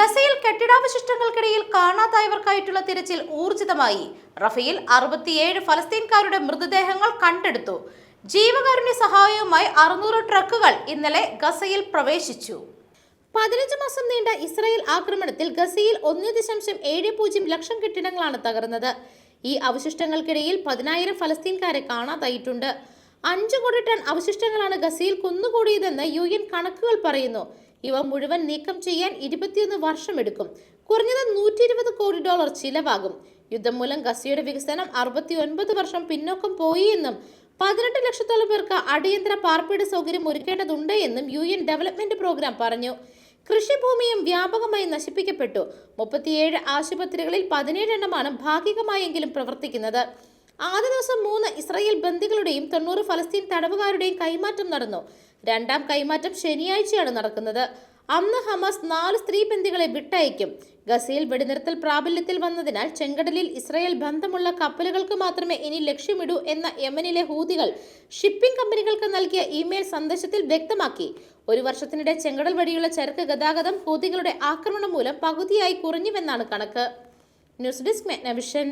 ഗസയിൽ കെട്ടിടാവശിഷ്ടങ്ങൾക്കിടയിൽ കാണാതായവർക്കായിട്ടുള്ള തിരച്ചിൽ ഊർജിതമായി. റഫയിൽ അറുപത്തിയേഴ് ഫലസ്തീൻകാരുടെ മൃതദേഹങ്ങൾ കണ്ടെടുത്തു. ജീവകാരുണ്യ സഹായവുമായി അറുന്നൂറ് ട്രക്കുകൾ ഇന്നലെ ഗസയിൽ പ്രവേശിച്ചു. പതിനഞ്ച് മാസം നീണ്ട ഇസ്രായേൽ ആക്രമണത്തിൽ ഗസയിൽ ഒന്ന് ദശാംശം ഏഴ് പൂജ്യം ലക്ഷം കെട്ടിടങ്ങളാണ് തകർന്നത്. ഈ അവശിഷ്ടങ്ങൾക്കിടയിൽ പതിനായിരം ഫലസ്തീൻകാരെ കാണാതായിട്ടുണ്ട്. അഞ്ചു കോടി ടൺ അവശിഷ്ടങ്ങളാണ് ഗസയിൽ കുന്നുകൂടിയതെന്ന് യു എൻ കണക്കുകൾ പറയുന്നു. ഇവ മുഴുവൻ നീക്കം ചെയ്യാൻ ഇരുപത്തിയൊന്ന് വർഷമെടുക്കും കുറഞ്ഞത് നൂറ്റി ഇരുപത് കോടി ഡോളർ ചിലവാകും. യുദ്ധം മൂലം ഗസയുടെ വികസനം അറുപത്തി ഒൻപത് വർഷം പിന്നോക്കം പോയി എന്നും പതിനെട്ട് ലക്ഷത്തോളം പേർക്ക് അടിയന്തര പാർപ്പിട സൗകര്യം ഒരുക്കേണ്ടതുണ്ട് എന്നും യു എൻ ഡെവലപ്മെന്റ് പ്രോഗ്രാം പറഞ്ഞു. കൃഷിഭൂമിയും വ്യാപകമായി നശിപ്പിക്കപ്പെട്ടു. മുപ്പത്തിയേഴ് ആശുപത്രികളിൽ പതിനേഴ് എണ്ണമാണ് ഭാഗികമായെങ്കിലും പ്രവർത്തിക്കുന്നത്. ആദ്യ ദിവസം മൂന്ന് ഇസ്രായേൽ ബന്ദികളുടെയും തൊണ്ണൂറ് ഫലസ്തീൻ തടവുകാരുടെയും കൈമാറ്റം നടന്നു. രണ്ടാം കൈമാറ്റം ശനിയാഴ്ചയാണ് നടക്കുന്നത്. അന്ന് ഹമാസ് നാല് സ്ത്രീ ബന്ദികളെ വിട്ടയക്കും. ഗസയിൽ വെടിനിർത്തൽ പ്രാബല്യത്തിൽ വന്നതിനാൽ ചെങ്കടലിൽ ഇസ്രായേൽ ബന്ധമുള്ള കപ്പലുകൾക്ക് മാത്രമേ ഇനി ലക്ഷ്യമിടൂ എന്ന യമനിലെ ഹൂതികൾ ഷിപ്പിംഗ് കമ്പനികൾക്ക് നൽകിയ ഇമെയിൽ സന്ദേശത്തിൽ വ്യക്തമാക്കി. ഒരു വർഷത്തിനിടെ ചെങ്കടൽ വഴിയുള്ള ചരക്ക് ഗതാഗതം ഹൂതികളുടെ ആക്രമണം മൂലം പകുതിയായി കുറഞ്ഞുവെന്നാണ് കണക്ക്. News desk Megnavision.